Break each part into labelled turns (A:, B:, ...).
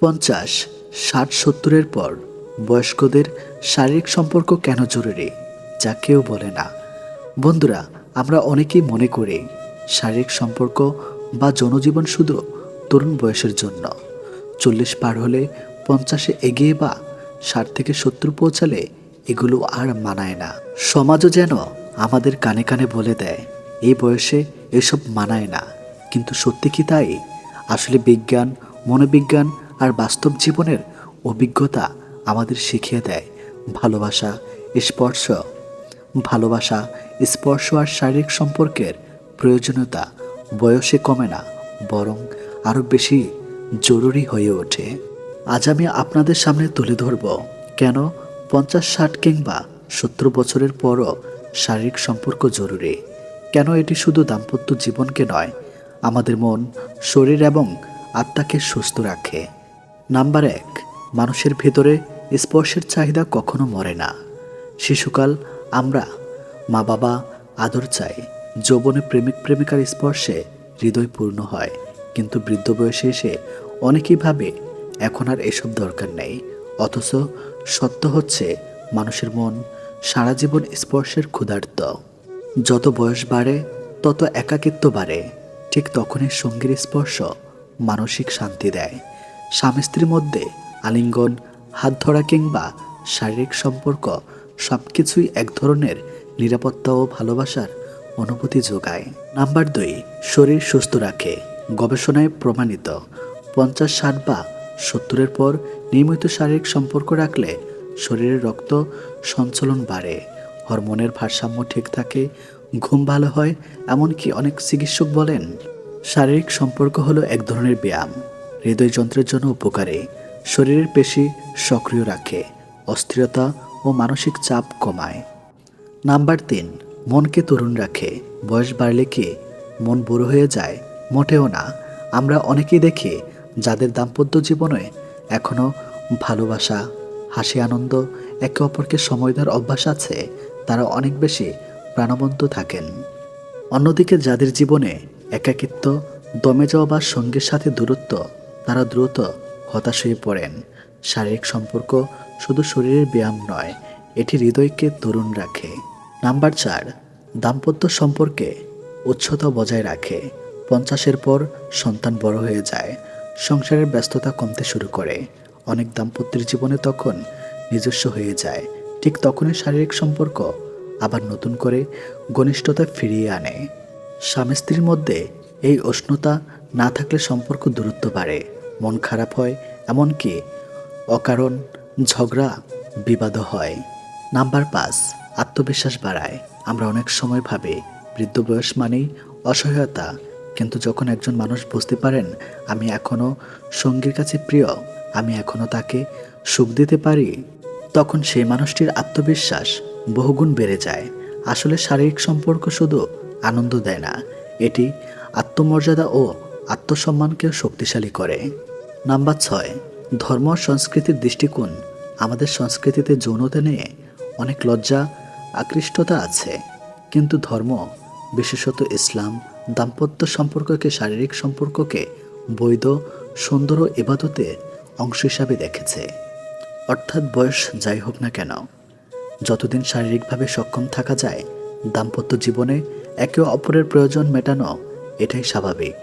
A: পঞ্চাশ, ষাট, সত্তরের পর বয়স্কদের শারীরিক সম্পর্ক কেন জরুরি, যা কেউ বলে না। বন্ধুরা, আমরা অনেকেই মনে করি শারীরিক সম্পর্ক বা জনজীবন শুধু তরুণ বয়সের জন্য। চল্লিশ পার হলে পঞ্চাশে এগিয়ে বা ষাট থেকে সত্তর পৌঁছালে এগুলো আর মানায় না। সমাজও যেন আমাদের কানে কানে বলে দেয়, এই বয়সে এসব মানায় না। কিন্তু সত্যি কি তাই? আসলে বিজ্ঞান, মনোবিজ্ঞান আর বাস্তব জীবনের অভিজ্ঞতা আমাদের শিখিয়ে দেয়। ভালোবাসা, স্পর্শ। ভালোবাসা, স্পর্শ আর শারীরিক সম্পর্কের প্রয়োজনীয়তা বয়সে কমে না, বরং আরও বেশি জরুরি হয়ে ওঠে। আজ আমি আপনাদের সামনে তুলে ধরব, কেন পঞ্চাশ, ষাট কিংবা সত্তর বছরের পরও শারীরিক সম্পর্ক জরুরি? কেন এটি শুধু দাম্পত্য জীবনকে নয়, আমাদের মন, শরীর এবং আত্মাকে সুস্থ রাখে? নাম্বার এক, মানুষের ভেতরে স্পর্শের চাহিদা কখনো মরে না। শিশুকাল, আমরা মা বাবা আদর চাই। যৌবনে প্রেমিক প্রেমিকার স্পর্শে হৃদয় পূর্ণ হয়। কিন্তু বৃদ্ধ বয়সে এসে অনেকেই ভাবে, এখন আর এসব দরকার নেই। অথচ সত্য হচ্ছে, মানুষের মন সারা জীবন স্পর্শের ক্ষুধার্ত। যত বয়স বাড়ে, তত একাকিত্ব বাড়ে। ঠিক তখনই সঙ্গীর স্পর্শ মানসিক শান্তি দেয়। স্বামী স্ত্রীর মধ্যে আলিঙ্গন, হাত ধরা কিংবা শারীরিক সম্পর্ক সব কিছুই এক ধরনের নিরাপত্তা ও ভালোবাসার অনুভূতি যোগায়। নাম্বার দুই, শরীর সুস্থ রাখে। গবেষণায় প্রমাণিত, পঞ্চাশ, ষাট বা সত্তরের পর নিয়মিত শারীরিক সম্পর্ক রাখলে শরীরের রক্ত সঞ্চালন বাড়ে, হরমোনের ভারসাম্য ঠিক থাকে, ঘুম ভালো হয়, এমনকি অনেক চিকিৎসক বলেন, শারীরিক সম্পর্ক হলো এক ধরনের ব্যায়াম। হৃদয়যন্ত্রের জন্য উপকারী। শরীরের পেশি সক্রিয় রাখে, অস্থিরতা ও মানসিক চাপ কমায়। নাম্বার তিন, মনকে তরুণ রাখে। বয়স বাড়লে কি মন বুড়ো হয়ে যায়? মোটেও না। আমরা অনেকেই দেখি যাদের দাম্পত্য জীবনে এখনও ভালোবাসা, হাসি, আনন্দ, একে অপরকে সময় দেওয়ার অভ্যাস আছে, তারা অনেক বেশি প্রাণবন্ত থাকেন। অন্যদিকে যাদের জীবনে একাকিত্ব, দমে যাওয়া বা সঙ্গীর সাথে দূরত্ব তারা দ্রুত হতাশ হয়ে পড়েন। শারীরিক সম্পর্ক শুধু শরীরের ব্যায়াম নয়, এটি হৃদয়কে তরুণ রাখে। নাম্বার চার, দাম্পত্য সম্পর্কে উচ্চতা বজায় রাখে। পঞ্চাশের পর সন্তান বড় হয়ে যায়, সংসারের ব্যস্ততা কমতে শুরু করে। অনেক দাম্পত্যের জীবনে তখন নিজস্ব হয়ে যায়, ঠিক তখনই শারীরিক সম্পর্ক আবার নতুন করে ঘনিষ্ঠতা ফিরিয়ে আনে। স্বামী স্ত্রীর মধ্যে এই উষ্ণতা না থাকলে সম্পর্ক দূরত্ব বাড়ে। মন খারাপ হয়, এমনকি অকারণ ঝগড়া বিবাদও হয়। নাম্বার পাঁচ, আত্মবিশ্বাস বাড়ায়। আমরা অনেক সময় ভাবে, বৃদ্ধ বয়স মানেই অসহায়তা। কিন্তু যখন একজন মানুষ বুঝতে পারেন, আমি এখনও সঙ্গীর কাছে প্রিয়, আমি এখনও তাকে সুখ দিতে পারি, তখন সেই মানুষটির আত্মবিশ্বাস বহুগুণ বেড়ে যায়। আসলে শারীরিক সম্পর্ক শুধু আনন্দ দেয় না, এটি আত্মমর্যাদা ও আত্মসম্মানকেও শক্তিশালী করে। নাম্বার ছয়, ধর্ম সংস্কৃতির দৃষ্টিকোণ। আমাদের সংস্কৃতিতে যৌনতা নিয়ে অনেক লজ্জা, আকৃষ্টতা আছে। কিন্তু ধর্ম, বিশেষত ইসলাম, দাম্পত্য সম্পর্ককে, শারীরিক সম্পর্ককে বৈধ, সুন্দর ও ইবাদতে অংশ হিসাবে দেখেছে। অর্থাৎ বয়স যাই হোক না কেন, যতদিন শারীরিকভাবে সক্ষম থাকা যায়, দাম্পত্য জীবনে একে অপরের প্রয়োজন মেটানো এটাই স্বাভাবিক।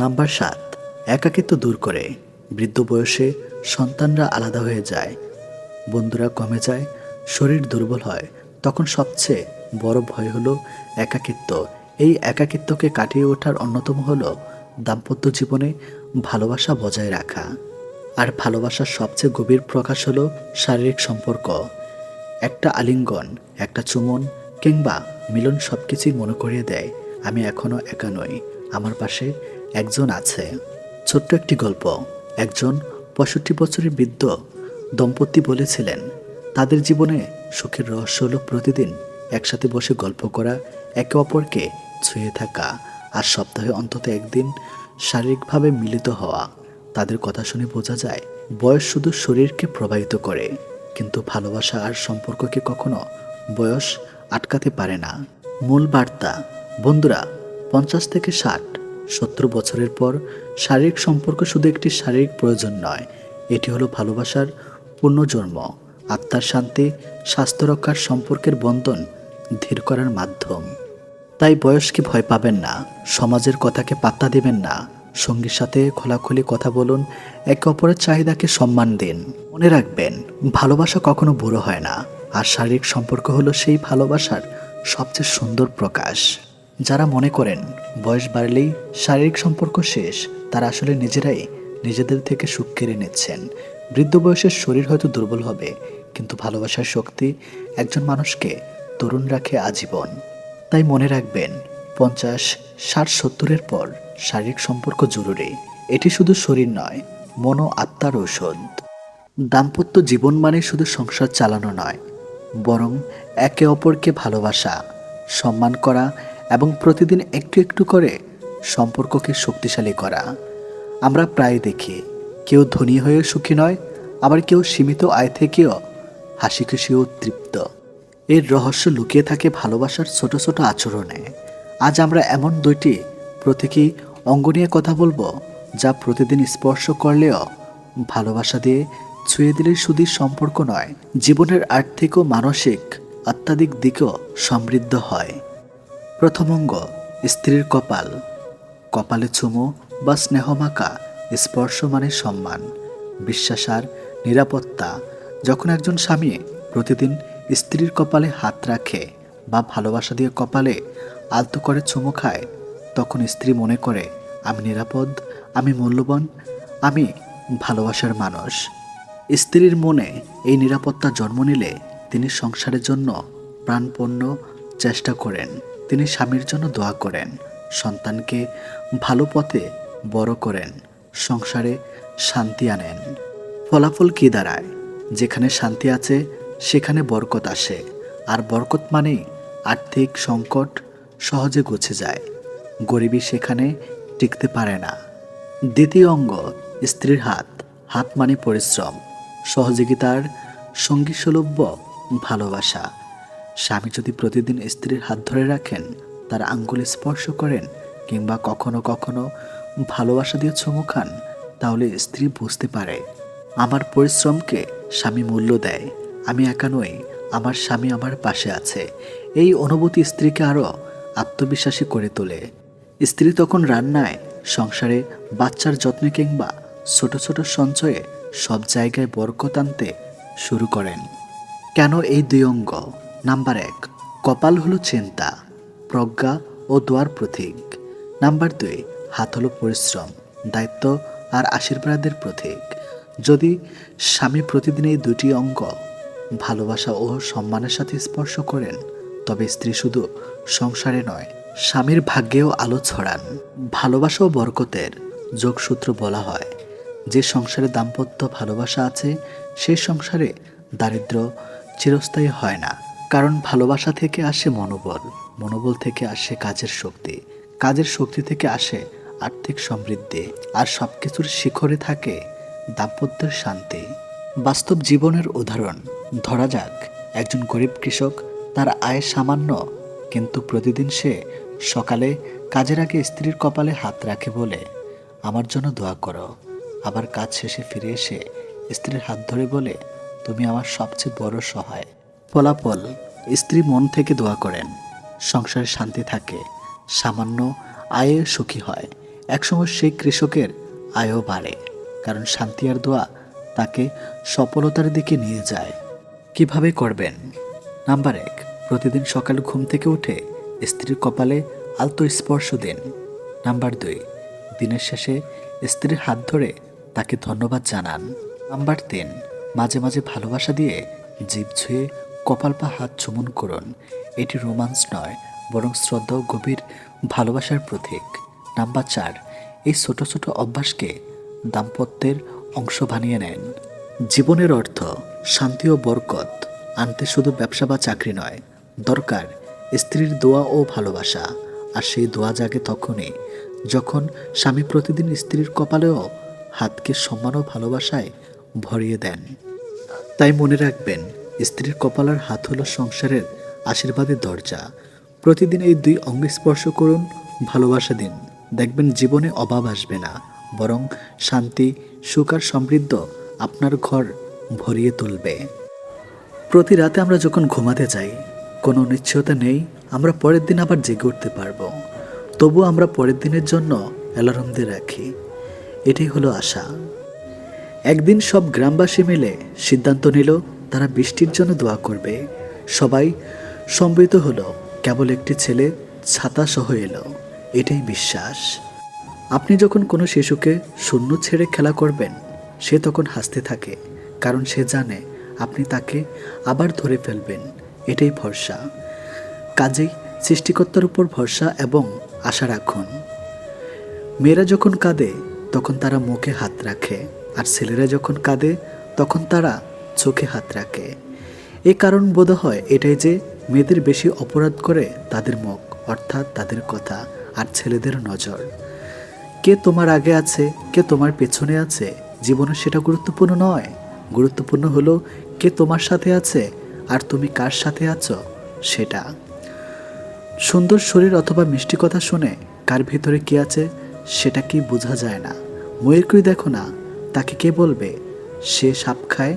A: নাম্বার সাত, একাকিত্ব দূর করে। বৃদ্ধ বয়সে সন্তানরা আলাদা হয়ে যায়। বন্ধুরা কমে যায়, শরীর দুর্বল হয়। তখন সবচেয়ে বড় ভয় হলো একাকিত্ব। এই একাকিত্বকে কাটিয়ে ওঠার অন্যতম হলো দাম্পত্য জীবনে ভালোবাসা বজায় রাখা। আর ভালোবাসার সবচেয়ে গভীর প্রকাশ হলো শারীরিক সম্পর্ক। একটা আলিঙ্গন, একটা চুমন কিংবা মিলন সব কিছুই মনে করিয়ে দেয়, আমি এখনও একা নই। আমার পাশে একজন আছে। ছোট্ট একটি গল্প। একজন পঁয়ষট্টি বছরের বৃদ্ধ দম্পতি বলেছিলেন, তাদের জীবনে সুখের রহস্য হলো প্রতিদিন একসাথে বসে গল্প করা, একে অপরকে ছুঁয়ে থাকা আর সপ্তাহে অন্তত একদিন শারীরিকভাবে মিলিত হওয়া। তাদের কথা শুনে বোঝা যায়, বয়স শুধু শরীরকে প্রভাবিত করে, কিন্তু ভালোবাসা আর সম্পর্ককে কখনো বয়স আটকাতে পারে না। মূল বার্তা। বন্ধুরা, পঞ্চাশ থেকে ষাট সত্তর বছরের পর শারীরিক সম্পর্ক শুধু একটি শারীরিক প্রয়োজন নয়, এটি হলো ভালোবাসার পুনর্জন্ম, আত্মার শান্তি, স্বাস্থ্য রক্ষার সম্পর্কের বন্ধন ধীর করার মাধ্যম। তাই বয়সকে ভয় পাবেন না, সমাজের কথাকে পাত্তা দিবেন না, সঙ্গীর সাথে খোলাখুলি কথা বলুন, একে অপরের চাহিদাকে সম্মান দিন। মনে রাখবেন, ভালোবাসা কখনো বুড়ো হয় না, আর শারীরিক সম্পর্ক হলো সেই ভালোবাসার সবচেয়ে সুন্দর প্রকাশ। যারা মনে করেন বয়স বাড়লেই শারীরিক সম্পর্ক শেষ, তারা আসলে নিজেরাই নিজেদের থেকে সুখ কেড়ে নিচ্ছেন। বৃদ্ধ বয়সের শরীর হয়তো দুর্বল হবে, কিন্তু ভালোবাসার শক্তি একজন মানুষকে তরুণ রাখে আজীবন। তাই মনে রাখবেন, পঞ্চাশ, ষাট, সত্তরের পর শারীরিক সম্পর্ক জরুরি। এটি শুধু শরীর নয় মন আত্মার ঔষধ। দাম্পত্য জীবন মানে শুধু সংসার চালানো নয়, বরং একে অপরকে ভালোবাসা, সম্মান করা এবং প্রতিদিন একটু একটু করে সম্পর্ককে শক্তিশালী করা। আমরা প্রায় দেখি, কেউ ধনী হয়ে সুখী নয়, আবার কেউ সীমিত আয় থেকেও হাসি খুশি ও তৃপ্ত। এর রহস্য লুকিয়ে থাকে ভালোবাসার ছোট ছোট আচরণে। আজ আমরা এমন দুইটি প্রতীকী অঙ্গ নিয়ে কথা বলব, যা প্রতিদিন স্পর্শ করলেও ভালোবাসা দিয়ে ছুঁয়ে দিলে শুধু সম্পর্ক নয়, জীবনের আর্থিক ও মানসিক অত্যাধিক দিকও সমৃদ্ধ হয়। প্রথম অঙ্গ স্ত্রীর কপাল। কপালে চুমো বা স্নেহমাকা স্পর্শ মানে সম্মান। বিশ্বাস আর নিরাপত্তা। যখন একজন স্বামী প্রতিদিন স্ত্রীর কপালে হাত রাখে বা ভালোবাসা দিয়ে কপালে আলতো করে চুমো খায়, তখন স্ত্রী মনে করে, আমি নিরাপদ, আমি মূল্যবান, আমি ভালোবাসার মানুষ। স্ত্রীর মনে এই নিরাপত্তা জন্ম নিলে তিনি সংসারের জন্য প্রাণপণ্য চেষ্টা করেন। তিনি স্বামীর জন্য দোয়া করেন, সন্তানকে ভালো পথে বড় করেন, সংসারে শান্তি আনেন। ফলাফল কী দাঁড়ায়? যেখানে শান্তি আছে, সেখানে বরকত আসে। আর বরকত মানেই আর্থিক সংকট সহজে গুছে যায়। গরিবী সেখানে টিকতে পারে না। দ্বিতীয় অঙ্গ, স্ত্রীর হাত। হাত মানে পরিশ্রম। সহযোগিতার সঙ্গী সুলভ্য ভালোবাসা। স্বামী যদি প্রতিদিন স্ত্রীর হাত ধরে রাখেন, তার আঙ্গুল স্পর্শ করেন কিংবা কখনো কখনো ভালোবাসা দিয়ে চুমু খান, তাহলে স্ত্রী বুঝতে পারে, আমার পরিশ্রমকে স্বামী মূল্য দেয়, আমি একা নই, আমার স্বামী আমার পাশে আছে। এই অনুভূতি স্ত্রীকে আরও আত্মবিশ্বাসী করে তোলে। স্ত্রী তখন রান্নায়, সংসারে, বাচ্চার যত্নে কিংবা ছোট ছোট সঞ্চয়ে সব জায়গায় বরকত আনতে শুরু করেন। কেন এই দুই অঙ্গ? নাম্বার এক, কপাল হলো চিন্তা, প্রজ্ঞা ও দোয়ার প্রতীক। নাম্বার দুই, হাত হলো পরিশ্রম, দায়িত্ব আর আশীর্বাদের প্রতীক। যদি স্বামী প্রতিদিন এই দুটি অঙ্গ ভালোবাসা ও সম্মানের সাথে স্পর্শ করেন, তবে স্ত্রী শুধু সংসারে নয়, স্বামীর ভাগ্যেও আলো ছড়ান। ভালোবাসা ও বরকতের যোগসূত্র বলা হয়। যে সংসারে দাম্পত্য ভালোবাসা আছে সেই সংসারে দারিদ্র চিরস্থায়ী হয় না। কারণ ভালোবাসা থেকে আসে মনোবল। মনোবল থেকে আসে কাজের শক্তি। কাজের শক্তি থেকে আসে আর্থিক সমৃদ্ধি। আর সব কিছুর শিখরে থাকে দাম্পত্যের শান্তি। বাস্তব জীবনের উদাহরণ, ধরা যাক, একজন গরিব কৃষক, তার আয় সামান্য, কিন্তু প্রতিদিন সে সকালে কাজের আগে স্ত্রীর কপালে হাত রাখে বলে, আমার জন্য দোয়া করো। আবার কাজ শেষে ফিরে এসে স্ত্রীর হাত ধরে বলে, তুমি আমার সবচেয়ে বড় সহায়। ফলাফল স্ত্রী মন থেকে দোয়া করেন। সংসারে শান্তি থাকে, সামান্য আয়ে সুখী হয়। একসময় সেই কৃষকের আয়ও বাড়ে, কারণ শান্তি আর দোয়া তাকে সফলতার দিকে নিয়ে যায়। কীভাবে করবেন? নাম্বার এক, প্রতিদিন সকাল ঘুম থেকে উঠে স্ত্রীর কপালে আলতো স্পর্শ দিন। নাম্বার দুই, দিনের শেষে স্ত্রীর হাত ধরে তাকে ধন্যবাদ জানান। নাম্বার তিন, মাঝে মাঝে ভালোবাসা দিয়ে জীব ছুঁয়ে কপাল পা হাত চুমন করুন। এটি রোমান্স নয়, বরং শ্রদ্ধা ও গভীর ভালোবাসার প্রতীক। নাম্বার চার, এই ছোট ছোট অভ্যাসকে দাম্পত্যের অংশ বানিয়ে নেন। জীবনের অর্থ শান্তি ও বরকত, আনতে শুধু ব্যবসা বা চাকরি নয়। দরকার স্ত্রীর দোয়া ও ভালোবাসা, আর সেই দোয়া জাগে তখনই যখন স্বামী প্রতিদিন স্ত্রীর কপালেও হাতকে সম্মান ও ভালোবাসায় ভরিয়ে দেন। তাই মনে রাখবেন স্ত্রীর কপালের হাত হলো সংসারের আশীর্বাদের দরজা। প্রতিদিন এই দুই অঙ্গ স্পর্শ করুন, ভালোবাসা দিন। দেখবেন জীবনে অভাব আসবে না, বরং শান্তি, সুখ আর সমৃদ্ধ আপনার ঘর ভরিয়ে তুলবে। প্রতি রাতে আমরা যখন ঘুমাতে যাই, কোনো নিশ্চয়তা নেই, আমরা পরের দিন আবার জেগে উঠতে পারব। তবু আমরা পরের দিনের জন্য অ্যালার্ম দিয়ে রাখি। এটাই হলো আশা। একদিন সব গ্রামবাসী মিলে সিদ্ধান্ত নিল তারা বৃষ্টির জন্য দোয়া করবে। সবাই সম্মিলিত হলো। কেবল একটি ছেলে ছাতা সহ এলো। এটাই বিশ্বাস। আপনি যখন কোনো শিশুকে শূন্য ছেড়ে খেলা করবেন, সে তখন হাসতে থাকে, কারণ সে জানে আপনি তাকে আবার ধরে ফেলবেন। এটাই ভরসা। কাজেই সৃষ্টিকর্তার উপর ভরসা এবং আশা রাখুন। মেয়েরা যখন কাঁদে, তখন তারা মুখে হাত রাখে, আর ছেলেরা যখন কাঁদে, তখন তারা চোখে হাত রাখে। এ কারণ বোধ হয় এটাই যে মেয়েদের বেশি অপরাধ করে তাদের মুখ, অর্থাৎ তাদের কথা আর ছেলেদের নজর। কে তোমার আগে আছে, কে তোমার পেছনে আছে, জীবনে সেটা গুরুত্বপূর্ণ নয়। গুরুত্বপূর্ণ হলো কে তোমার সাথে আছে আর তুমি কার সাথে আছো, সেটা। সুন্দর শরীর অথবা মিষ্টি কথা শুনে কার ভিতরে কি আছে, সেটা কি বোঝা যায় না। ময়ূরকুই দেখো না, তাকে কে বলবে? সে সাপ খায়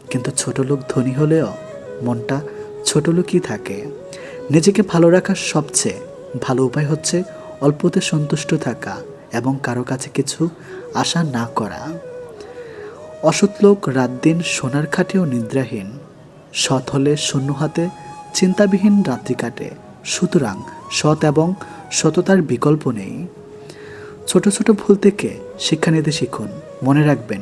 A: কিন্তু ছোট লোক ধনী হলেও মনটা ছোট লোকই থাকে। নিজেকে ভালো রাখার সবচেয়ে ভালো উপায় হচ্ছে অল্পতে সন্তুষ্ট থাকা এবং কারও কাছে কিছু আশা না করা। অসৎ লোক রাত দিন সোনার খাটেও নিদ্রাহীন। সৎ হলে শূন্য হাতে চিন্তাবিহীন রাত্রি কাটে। সুতরাং সৎ এবং সততার বিকল্প নেই। ছোট ছোট ভুল থেকে শিক্ষা নিতে শিখুন। মনে রাখবেন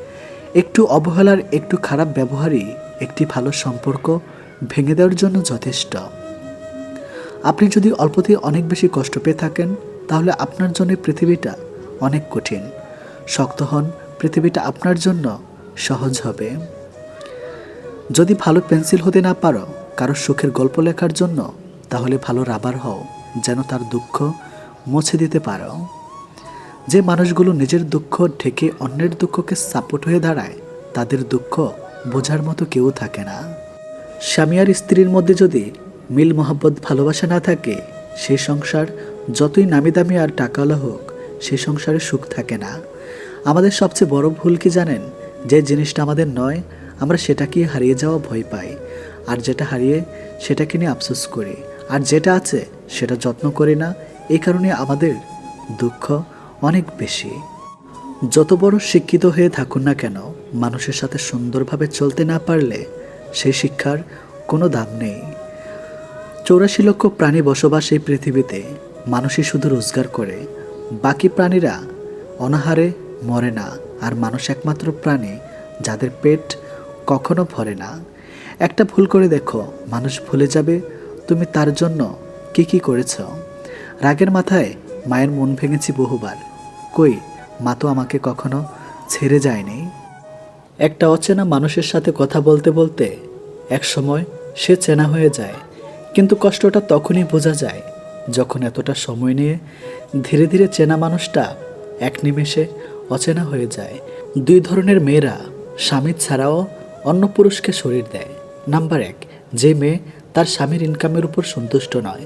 A: একটু অবহেলার, একটু খারাপ ব্যবহারই একটি ভালো সম্পর্ক ভেঙে দেওয়ার জন্য যথেষ্ট। আপনি যদি অল্পতেই অনেক বেশি কষ্ট পেয়ে থাকেন, তাহলে আপনার জন্য পৃথিবীটা অনেক কঠিন। শক্ত হন, পৃথিবীটা আপনার জন্য সহজ হবে। যদি ভালো পেন্সিল হতে না পারো, কারও সুখের গল্প লেখার জন্য, তাহলে ভালো রাবার হও, যেন তার দুঃখ মুছে দিতে পারো। যে মানুষগুলো নিজের দুঃখ ঢেকে অন্যের দুঃখকে সাপোর্ট হয়ে দাঁড়ায়, তাদের দুঃখ বোঝার মতো কেউ থাকে না। স্বামী আর স্ত্রীর মধ্যে যদি মিল মোহাব্বত ভালোবাসা না থাকে সেই সংসার যতই নামি দামি আর টাকাওয়ালা হোক সেই সংসারে সুখ থাকে না। আমাদের সবচেয়ে বড় ভুল কি জানেন? যে জিনিসটা আমাদের নয়, আমরা সেটাকে হারিয়ে যাওয়া ভয় পাই। আর যেটা হারিয়ে, সেটাকে নিয়ে আফসোস করি। আর যেটা আছে, সেটা যত্ন করি না। এই কারণে আমাদের দুঃখ অনেক বেশি। যত বড় শিক্ষিত হয়ে থাকুন না কেন, মানুষের সাথে সুন্দরভাবে চলতে না পারলে সেই শিক্ষার কোনো দাম নেই। চৌরাশি লক্ষ প্রাণী বসবাস এই পৃথিবীতে, মানুষই শুধু রোজগার করে। বাকি প্রাণীরা অনাহারে মরে না, আর মানুষ একমাত্র প্রাণী যাদের পেট কখনো ভরে না। একটা ভুল করে দেখো, মানুষ ভুলে যাবে, তুমি তার জন্য কি কি করেছ। রাগের মাথায় মায়ের মন ভেঙেছি বহুবার। কই, মা তো আমাকে কখনো ছেড়ে যায়নি। একটা অচেনা মানুষের সাথে কথা বলতে বলতে এক সময় সে চেনা হয়ে যায়, কিন্তু কষ্টটা তখনই বোঝা যায় যখন এতটা সময় নিয়ে ধীরে ধীরে চেনা মানুষটা এক নিমেষে অচেনা হয়ে যায়। দুই ধরনের মেয়েরা স্বামী ছাড়াও অন্য পুরুষকে শরীর দেয়। নাম্বার এক, যে মেয়ে তার স্বামীর ইনকামের উপর সন্তুষ্ট নয়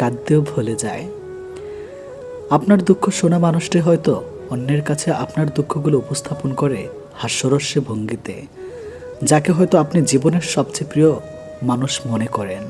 A: কাঁদতেও ভুলে যায়। আপনার দুঃখ শোনা মানুষটি হয়তো অন্যের কাছে আপনার দুঃখগুলো উপস্থাপন করে হাস্যরস্যে ভঙ্গিতে, যাকে হয়তো আপনি জীবনের সবচেয়ে প্রিয় মানুষ মনে করেন।